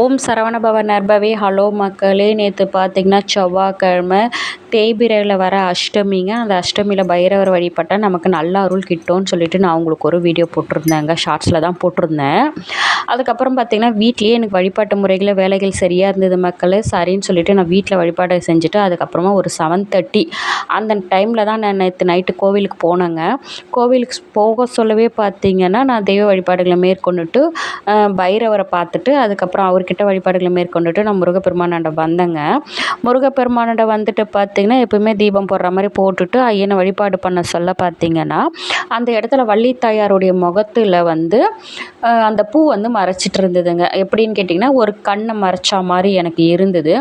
ஓம் Saravanabhava நர்பவே. Hello மக்களே நேற்று பார்த்தீங்கன்னா செவ்வாய்க்கிழமை தேய்பிரையில் வர அஷ்டமிங்க. அந்த அஷ்டமியில் பைரவர் வழிபட்டால் நமக்கு நல்ல அருள் கிட்டோன்னு சொல்லிட்டு நான் உங்களுக்கு ஒரு வீடியோ போட்டிருந்தேங்க. ஷார்ட்ஸில் தான் போட்டிருந்தேன். அதுக்கப்புறம் பார்த்திங்கன்னா வீட்லேயே எனக்கு வழிபாட்டு முறைகளில் வேலைகள் சரியாக இருந்தது மக்கள் சரின்னு சொல்லிட்டு நான் வீட்டில் வழிபாடு செஞ்சுட்டு அதுக்கப்புறமா ஒரு செவன் தேர்ட்டி அந்த டைமில் தான் நான் நேற்று நைட்டு கோவிலுக்கு போனேங்க. கோவிலுக்கு போக சொல்லவே பார்த்தீங்கன்னா நான் தெய்வ வழிபாடுகளை மேற்கொண்டுட்டு பைரவரை பார்த்துட்டு அதுக்கப்புறம் அவர்கிட்ட வழிபாடுகளை மேற்கொண்டுட்டு நான் முருகப்பெருமானாண்ட வந்தேங்க. முருகப்பெருமானாண்ட வந்துட்டு பார்த்திங்கன்னா எப்போயுமே தீபம் போடுற மாதிரி போட்டுட்டு ஐயனை வழிபாடு பண்ண சொல்ல பார்த்திங்கன்னா அந்த இடத்துல வள்ளி தாயாருடைய முகத்தில் வந்து அந்த பூ வந்து மறைச்சிட்டு இருந்ததுங்க எப்படின்னு கேட்டிங்கன்னா ஒரு கண்ணை மறைச்சா மாதிரி எனக்கு இருந்தது.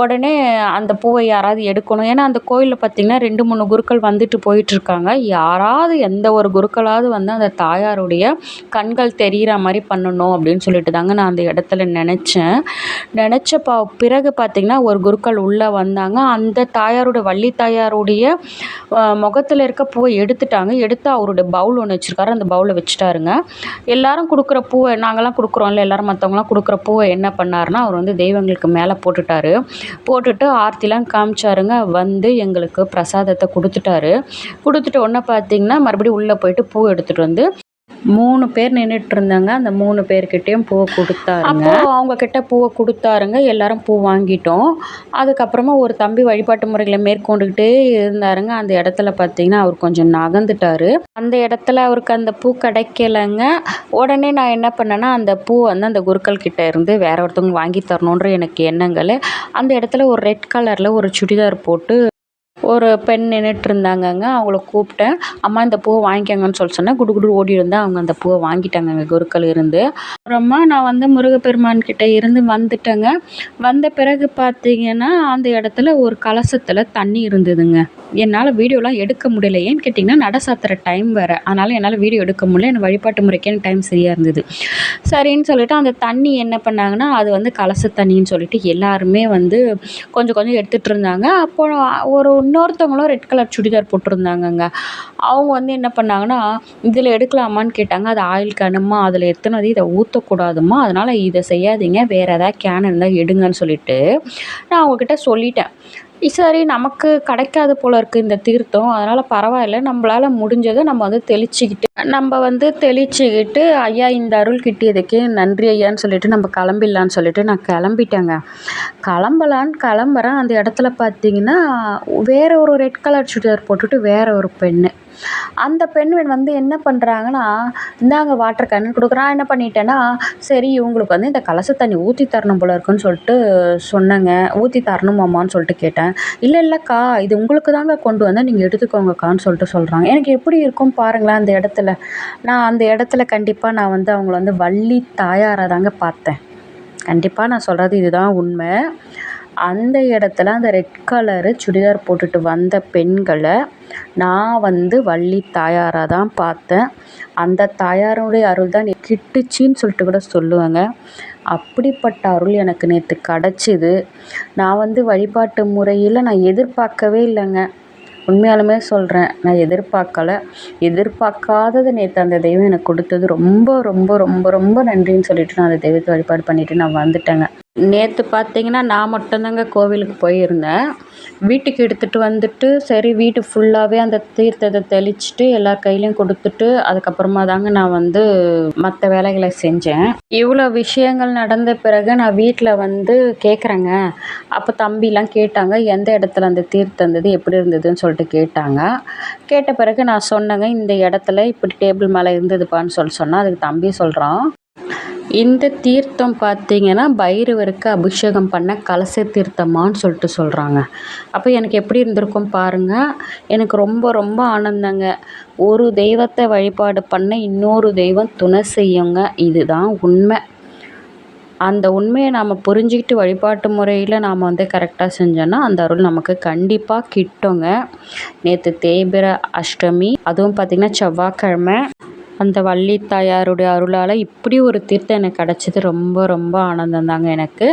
உடனே அந்த பூவை யாராவது எடுக்கணும். ஏன்னா அந்த கோயிலில் பார்த்திங்கன்னா ரெண்டு மூணு குருக்கள் வந்துட்டு போயிட்டுருக்காங்க. யாராவது எந்த ஒரு குருக்களாவது வந்து அந்த தாயாருடைய கண்கள் தெரிகிற மாதிரி பண்ணணும் அப்படின்னு சொல்லிட்டு தாங்க நான் அந்த இடத்துல நினச்சேன். நினச்ச பா பிறகு பார்த்திங்கன்னா ஒரு குருக்கள் உள்ளே வந்தாங்க. அந்த தாயாருடைய வள்ளி தாயாருடைய முகத்தில் இருக்க பூவை எடுத்துட்டாங்க. எடுத்து அவருடைய பவுல் ஒன்று வச்சுருக்காரு. அந்த பவுலை வச்சுட்டாருங்க. எல்லாரும் கொடுக்குற பூவை நாங்கள் நாங்கள்லாம் கொடுக்குறோம்ல எல்லோரும் மற்றவங்களாம் கொடுக்குற பூவை என்ன பண்ணாருன்னா அவர் வந்து தெய்வங்களுக்கு மேலே போட்டுட்டாரு. போட்டுட்டு ஆர்த்திலாம் காமிச்சாருங்க. வந்து எங்களுக்கு பிரசாதத்தை கொடுத்துட்டாரு. கொடுத்துட்ட உடனே பார்த்தீங்கன்னா மறுபடியும் உள்ளே போயிட்டு பூ எடுத்துகிட்டு வந்து மூணு பேர் நின்றுட்டு இருந்தாங்க அந்த மூணு பேர்கிட்டயும் பூவை கொடுத்தாருங்க. அப்போ அவங்க கிட்ட பூவை கொடுத்தாருங்க. எல்லாரும் பூ வாங்கிட்டோம். அதுக்கப்புறமா ஒரு தம்பி வழிபாட்டு முறைகளை மேற்கொண்டுக்கிட்டே இருந்தாருங்க. அந்த இடத்துல பார்த்தீங்கன்னா அவர் கொஞ்சம் நகர்ந்துட்டாரு. அந்த இடத்துல அவருக்கு அந்த பூ கிடைக்கலங்க. உடனே நான் என்ன பண்ணேன்னா அந்த பூ வந்து அந்த குருக்கள் கிட்ட இருந்து வேற ஒருத்தவங்க வாங்கி தரணுன்ற எனக்கு எண்ணங்கள் அந்த இடத்துல ஒரு ரெட் கலரில் ஒரு சுடிதார் போட்டு ஒரு பெண் நின்றுட்டுருந்தாங்கங்க அவங்கள கூப்பிட்டேன். அம்மா இந்த பூவை வாங்கிக்கோங்கன்னு சொல்லி சொன்னேன். குடு குடு ஓடி இருந்தால் அவங்க அந்த பூவை வாங்கிட்டாங்கங்க குருக்கள் இருந்து. அப்புறமா நான் வந்து முருகப்பெருமான் கிட்டே இருந்து வந்துட்டேங்க. வந்த பிறகு பார்த்தீங்கன்னா அந்த இடத்துல ஒரு கலசத்தில் தண்ணி இருந்ததுங்க. என்னால் வீடியோலாம் எடுக்க முடியல. ஏன்னு கேட்டிங்கன்னா நட சாத்துற டைம் வேறு. அதனால் என்னால் வீடியோ எடுக்க முடியல. எனக்கு வழிபாட்டு முறைக்கு எனக்கு டைம் சரியாக இருந்தது. சரின்னு சொல்லிட்டு அந்த தண்ணி என்ன பண்ணாங்கன்னா அது வந்து கலச தண்ணின்னு சொல்லிட்டு எல்லாருமே வந்து கொஞ்சம் கொஞ்சம் எடுத்துகிட்டு இருந்தாங்க. அப்போ ஒரு இன்னொருத்தவங்களும் ரெட் கலர் சுடிதார் போட்டிருந்தாங்கங்க. அவங்க வந்து என்ன பண்ணாங்கன்னா இதில் எடுக்கலாமான்னு கேட்டாங்க. அது ஆயில் கனுமா அதில் எத்தனை இதை ஊற்றக்கூடாதுமா அதனால் இதை செய்யாதீங்க. வேறு எதாவது கேன் இருந்தால் எடுங்கன்னு சொல்லிட்டு நான் அவங்கக்கிட்ட சொல்லிட்டேன். சரி நமக்கு கிடைக்காது போல் இருக்குது இந்த தீர்த்தம். அதனால் பரவாயில்ல நம்மளால முடிஞ்சதை நம்ம வந்து தெளிச்சுக்கிட்டு நம்ம வந்து தெளிச்சிக்கிட்டு ஐயா இந்த அருள் கிட்டியதுக்கு நன்றி ஐயான்னு சொல்லிட்டு நம்ம கிளம்பிடலான்னு சொல்லிட்டு நான் கிளம்பிட்டேங்க. கிளம்பலான்னு கிளம்புறேன். அந்த இடத்துல பார்த்தீங்கன்னா வேற ஒரு ரெட் கலர் சுடிதார் போட்டுட்டு வேற ஒரு பெண்ணு. அந்த பெண்மணி வந்து என்ன பண்ணுறாங்கன்னா இந்தாங்க வாட்டர் கேன் கொடுக்குறான் என்ன பண்ணிட்டேன்னா சரி இவங்களுக்கு வந்து இந்த கலச தண்ணி ஊற்றி தரணும் போல இருக்குன்னு சொல்லிட்டு சொன்னேங்க. ஊற்றி தரணுமாம்மான்னு சொல்லிட்டு கேட்டேன். இல்லை இல்லைக்கா இது உங்களுக்கு தாங்க கொண்டு வந்தால் நீங்கள் எடுத்துக்கோங்கக்கான்னு சொல்லிட்டு சொல்கிறாங்க எனக்கு எப்படி இருக்கும் பாருங்களேன் அந்த இடத்துல. நான் அந்த இடத்துல கண்டிப்பாக நான் வந்து அவங்கள வந்து வள்ளி தாயாராக தாங்க பார்த்தேன். கண்டிப்பாக நான் சொல்கிறது இதுதான் உண்மை. அந்த இடத்துல அந்த ரெட் கலரு சுடிதார் போட்டுட்டு வந்த பெண்களை நான் வந்து வள்ளி தாயாராக தான் பார்த்தேன். அந்த தாயாருடைய அருள் தான் கிட்டுச்சின்னு சொல்லிட்டு கூட சொல்லுவேங்க. அப்படிப்பட்ட அருள் எனக்கு நேற்று கிடச்சிது. நான் வந்து வழிபாட்டு முறையில் நான் எதிர்பார்க்கவே இல்லைங்க. உண்மையாலுமே சொல்கிறேன் நான் எதிர்பார்க்கலை. எதிர்பார்க்காதது நேற்று அந்த தெய்வம் எனக்கு கொடுத்தது ரொம்ப ரொம்ப ரொம்ப ரொம்ப நன்றின்னு சொல்லிட்டு நான் அந்த தெய்வத்தை வழிபாடு பண்ணிவிட்டு நான் வந்துட்டேங்க. நேற்று பார்த்தீங்கன்னா நான் மட்டும்தாங்க கோவிலுக்கு போயிருந்தேன். வீட்டுக்கு எடுத்துகிட்டு வந்துட்டு சரி வீட்டு ஃபுல்லாகவே அந்த தீர்த்தத்தை தெளிச்சுட்டு எல்லார் கையிலையும் கொடுத்துட்டு அதுக்கப்புறமா தாங்க நான் வந்து மற்ற வேலைகளை செஞ்சேன். இவ்வளோ விஷயங்கள் நடந்த பிறகு நான் வீட்டில் வந்து கேட்குறேங்க அப்போ தம்பிலாம் கேட்டாங்க எந்த இடத்துல அந்த தீர்த்தம் இருந்தது எப்படி இருந்ததுன்னு சொல்லிட்டு கேட்டாங்க. கேட்ட பிறகு நான் சொன்னேங்க இந்த இடத்துல இப்படி டேபிள் மேலே இருந்ததுப்பான்னு சொல்லி சொன்னால் அதுக்கு தம்பி சொல்கிறான் இந்த தீர்த்தம் பார்த்தீங்கன்னா பைரவருக்கு அபிஷேகம் பண்ண கலச தீர்த்தமான்னு சொல்லிட்டு சொல்கிறாங்க அப்போ எனக்கு எப்படி இருந்திருக்கும் பாருங்கள் எனக்கு ரொம்ப ரொம்ப ஆனந்தங்க. ஒரு தெய்வத்தை வழிபாடு பண்ண இன்னொரு தெய்வம் துணை செய்யுங்க. இதுதான் உண்மை. அந்த உண்மையை நாம் புரிஞ்சுக்கிட்டு வழிபாட்டு முறையில் நாம் வந்து கரெக்டாக செஞ்சோன்னா அந்த அருள் நமக்கு கண்டிப்பாக கிட்டுங்க. நேற்று தேய்பிர அஷ்டமி அதுவும் பார்த்திங்கன்னா செவ்வாய்க்கிழமை. அந்த வள்ளி தாயாருடைய அருளால் இப்படி ஒரு தீர்த்தம் எனக்கு கிடச்சது. ரொம்ப ரொம்ப ஆனந்தம் தாங்க எனக்கு.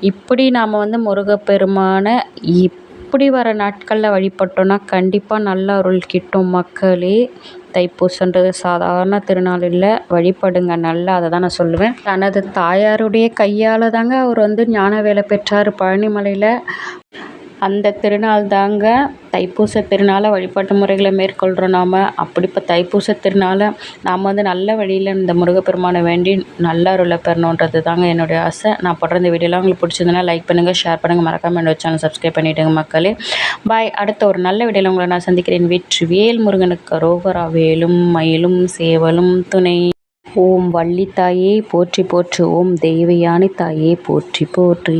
இப்படி நாம் வந்து முருகப்பெருமானை இப்படி வர நாட்களில் வழிபட்டோன்னா கண்டிப்பாக நல்ல அருள் கிட்டும் மக்களே. தைப்பூசன்றது சாதாரண திருநாள் இல்லை வழிபடுங்க. நல்லா அதை தான் நான் சொல்லுவேன். தனது தாயாருடைய கையால் தாங்க அவர் வந்து ஞான வேலை பெற்றார் பழனிமலையில். அந்த திருநாள் தாங்க தைப்பூச திருநாளை வழிபாட்டு முறைகளை மேற்கொள்கிறோம் நாம். அப்படி இப்போ தைப்பூச திருநாளை நாம் வந்து நல்ல வழியில் இந்த முருகப்பெருமானை வேண்டி நல்ல அருளை பெறணுன்றது தாங்க என்னுடைய ஆசை. நான் போடுற இந்த வீடியோலாம் உங்களுக்கு பிடிச்சிருந்தனா லைக் பண்ணுங்கள் ஷேர் பண்ணுங்கள் மறக்காமல் என்னோட சேனல் சப்ஸ்கிரைப் பண்ணிவிடுங்க மக்களே. பாய் அடுத்த ஒரு நல்ல வீடியோவில் உங்களை நான் சந்திக்கிறேன். வெற்றி வேல் முருகனுக்கு ரோகரா வேலும் மயிலும் சேவலும் துணை. ஓம் வள்ளி தாயே போற்றி போற்றி. ஓம் தெய்வயானி தாயே போற்றி போற்றி.